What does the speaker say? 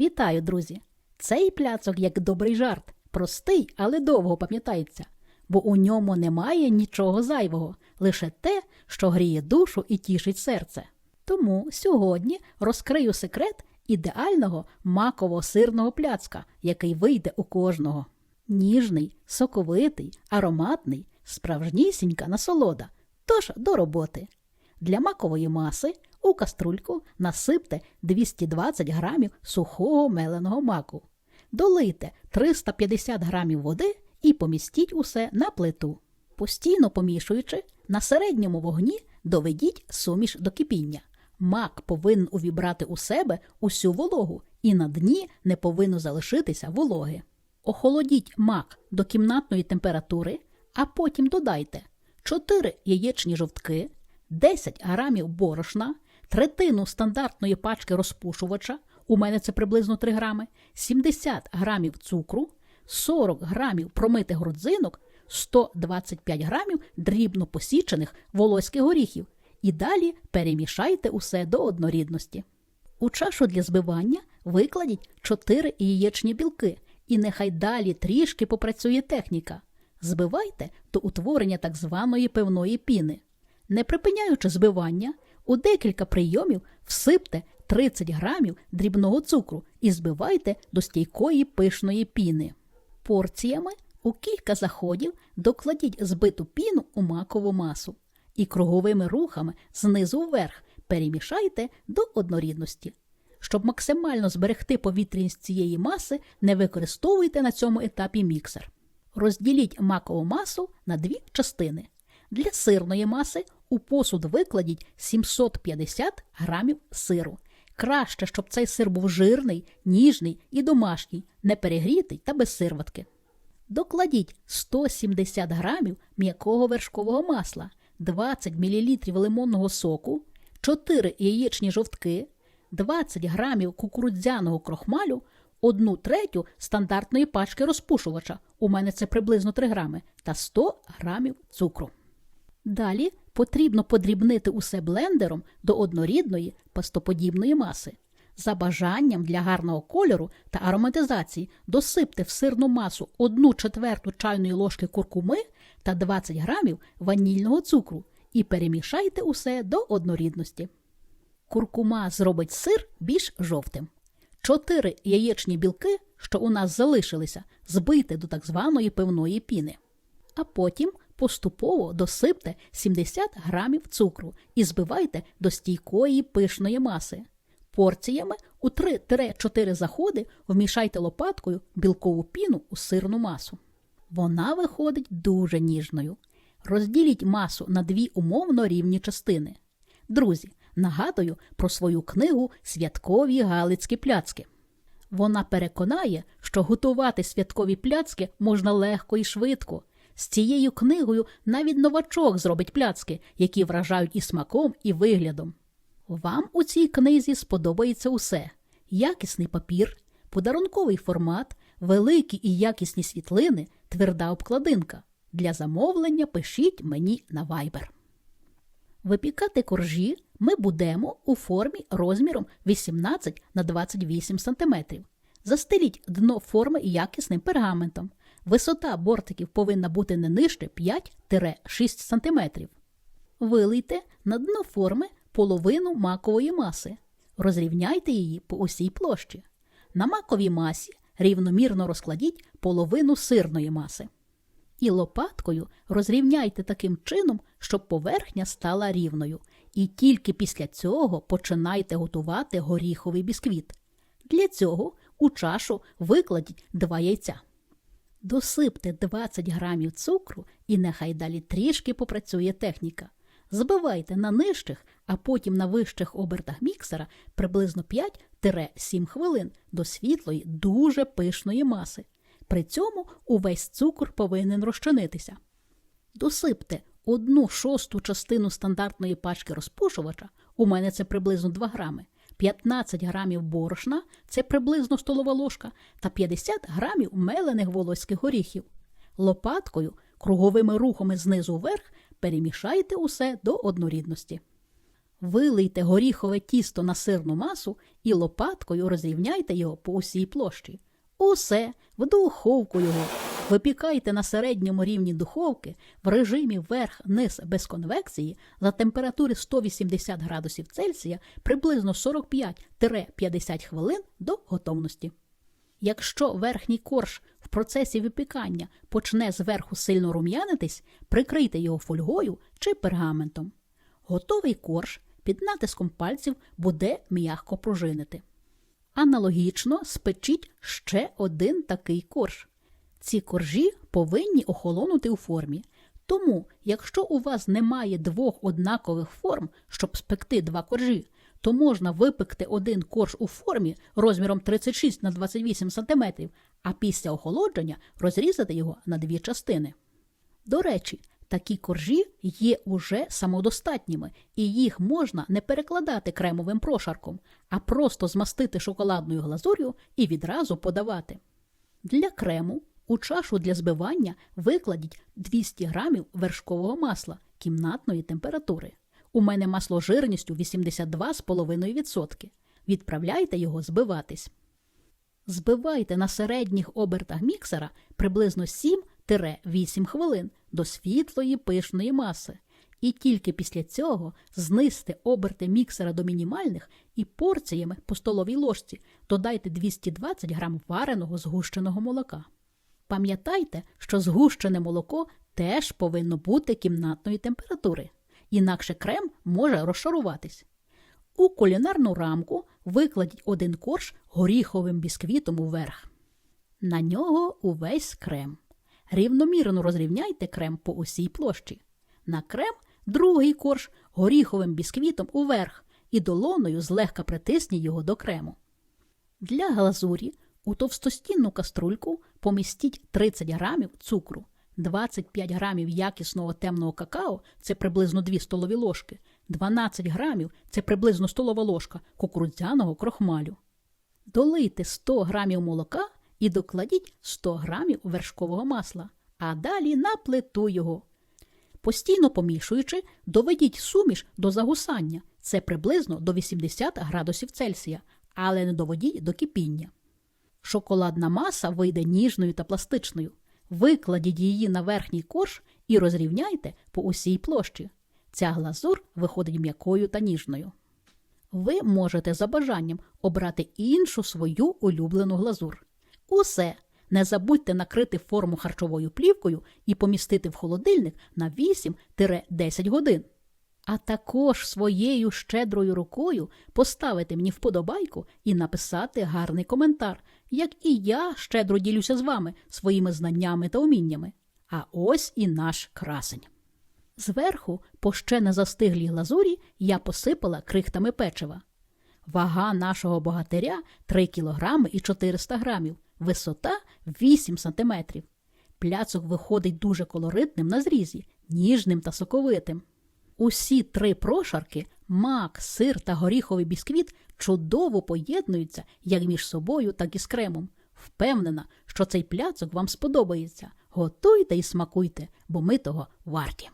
Вітаю, друзі! Цей пляцок як добрий жарт, простий, але довго пам'ятається, бо у ньому немає нічого зайвого, лише те, що гріє душу і тішить серце. Тому сьогодні розкрию секрет ідеального маково-сирного пляцка, який вийде у кожного. Ніжний, соковитий, ароматний, справжнісінька насолода. Тож до роботи. Для макової маси у каструльку насипте 220 грамів сухого меленого маку. Долийте 350 грамів води і помістіть усе на плиту. Постійно помішуючи, на середньому вогні доведіть суміш до кипіння. Мак повинен увібрати у себе усю вологу, і на дні не повинно залишитися вологи. Охолодіть мак до кімнатної температури, а потім додайте 4 яєчні жовтки, 10 грамів борошна, третину стандартної пачки розпушувача, у мене це приблизно 3 грами, 70 грамів цукру, 40 грамів промитих родзинок, 125 грамів дрібно посічених волоських горіхів і далі перемішайте усе до однорідності. У чашу для збивання викладіть 4 яєчні білки, і нехай далі трішки попрацює техніка. Збивайте до утворення так званої пивної піни. Не припиняючи збивання, у декілька прийомів всипте 30 грамів дрібного цукру і збивайте до стійкої пишної піни. Порціями у кілька заходів докладіть збиту піну у макову масу і круговими рухами знизу вверх перемішайте до однорідності. Щоб максимально зберегти повітряність цієї маси, не використовуйте на цьому етапі міксер. Розділіть макову масу на дві частини. Для сирної маси у посуд викладіть 750 грамів сиру. Краще, щоб цей сир був жирний, ніжний і домашній, не перегрітий та без сирватки. Докладіть 170 грамів м'якого вершкового масла, 20 мл лимонного соку, 4 яєчні жовтки, 20 грамів кукурудзяного крохмалю, 1 третю стандартної пачки розпушувача, у мене це приблизно 3 грами, та 100 грамів цукру. Далі потрібно подрібнити усе блендером до однорідної пастоподібної маси. За бажанням для гарного кольору та ароматизації досипте в сирну масу 1 четверту чайної ложки куркуми та 20 грамів ванільного цукру і перемішайте усе до однорідності. Куркума зробить сир більш жовтим. Чотири яєчні білки, що у нас залишилися, збийте до так званої пивної піни. А потім поступово досипте 70 грамів цукру і збивайте до стійкої пишної маси. Порціями у 3-4 заходи вмішайте лопаткою білкову піну у сирну масу. Вона виходить дуже ніжною. Розділіть масу на дві умовно рівні частини. Друзі, нагадую про свою книгу Святкові Галицькі пляцки. Вона переконає, що готувати святкові пляцки можна легко і швидко. З цією книгою навіть новачок зробить пляцки, які вражають і смаком, і виглядом. Вам у цій книзі сподобається усе: якісний папір, подарунковий формат, великі і якісні світлини, тверда обкладинка. Для замовлення пишіть мені на Viber. Випікати коржі ми будемо у формі розміром 18 на 28 см. Застеліть дно форми якісним пергаментом. Висота бортиків повинна бути не нижче 5-6 см. Вилийте на дно форми половину макової маси. Розрівняйте її по усій площі. На маковій масі рівномірно розкладіть половину сирної маси. І лопаткою розрівняйте таким чином, щоб поверхня стала рівною. І тільки після цього починайте готувати горіховий бісквіт. Для цього у чашу викладіть два яйця. Досипте 20 грамів цукру і нехай далі трішки попрацює техніка. Збивайте на нижчих, а потім на вищих обертах міксера приблизно 5-7 хвилин до світлої, дуже пишної маси. При цьому увесь цукор повинен розчинитися. Досипте одну шосту частину стандартної пачки розпушувача, у мене це приблизно 2 грами, 15 грамів борошна, це приблизно столова ложка, та 50 грамів мелених волоських горіхів. Лопаткою, круговими рухами знизу вверх перемішайте усе до однорідності. Вилийте горіхове тісто на сирну масу і лопаткою розрівняйте його по усій площі. Усе в духовку його. Випікайте на середньому рівні духовки в режимі верх-низ без конвекції за температури 180 градусів Цельсія приблизно 45-50 хвилин до готовності. Якщо верхній корж в процесі випікання почне зверху сильно рум'янитись, прикрийте його фольгою чи пергаментом. Готовий корж під натиском пальців буде м'яко пружинити. Аналогічно спечіть ще один такий корж. Ці коржі повинні охолонути у формі. Тому, якщо у вас немає двох однакових форм, щоб спекти два коржі, то можна випекти один корж у формі розміром 36 на 28 см, а після охолодження розрізати його на дві частини. До речі, такі коржі є уже самодостатніми, і їх можна не перекладати кремовим прошарком, а просто змастити шоколадною глазур'ю і відразу подавати. Для крему у чашу для збивання викладіть 200 грамів вершкового масла кімнатної температури. У мене масло жирністю 82,5%. Відправляйте його збиватись. Збивайте на середніх обертах міксера приблизно 7-8 хвилин до світлої пишної маси. І тільки після цього знизьте оберти міксера до мінімальних і порціями по столовій ложці додайте 220 грам вареного згущеного молока. Пам'ятайте, що згущене молоко теж повинно бути кімнатної температури, інакше крем може розшаруватись. У кулінарну рамку викладіть один корж горіховим бісквітом уверх. На нього увесь крем. Рівномірно розрівняйте крем по усій площі. На крем другий корж горіховим бісквітом уверх і долоною злегка притисніть його до крему. Для глазурі у товстостінну каструльку помістіть 30 грамів цукру, 25 грамів якісного темного какао це приблизно 2 столові ложки, 12 грамів це приблизно столова ложка кукурудзяного крохмалю. Долийте 100 грамів молока і докладіть 100 грамів вершкового масла, а далі на плиту його. Постійно помішуючи, доведіть суміш до загусання, це приблизно до 80 градусів Цельсія, але не доводіть до кипіння. Шоколадна маса вийде ніжною та пластичною. Викладіть її на верхній корж і розрівняйте по усій площі. Ця глазур виходить м'якою та ніжною. Ви можете за бажанням обрати іншу свою улюблену глазур. Усе. Не забудьте накрити форму харчовою плівкою і помістити в холодильник на 8-10 годин. А також своєю щедрою рукою поставити мені вподобайку і написати гарний коментар, як і я щедро ділюся з вами своїми знаннями та уміннями. А ось і наш красень. Зверху, по ще не застиглій глазурі, я посипала крихтами печива. Вага нашого богатиря 3 кг і 400 грамів, висота 8 см. Пляцок виходить дуже колоритним на зрізі, ніжним та соковитим. Усі три прошарки мак, сир та горіховий бісквіт чудово поєднуються як між собою, так і з кремом. Впевнена, що цей пляцок вам сподобається. Готуйте і смакуйте, бо ми того варті.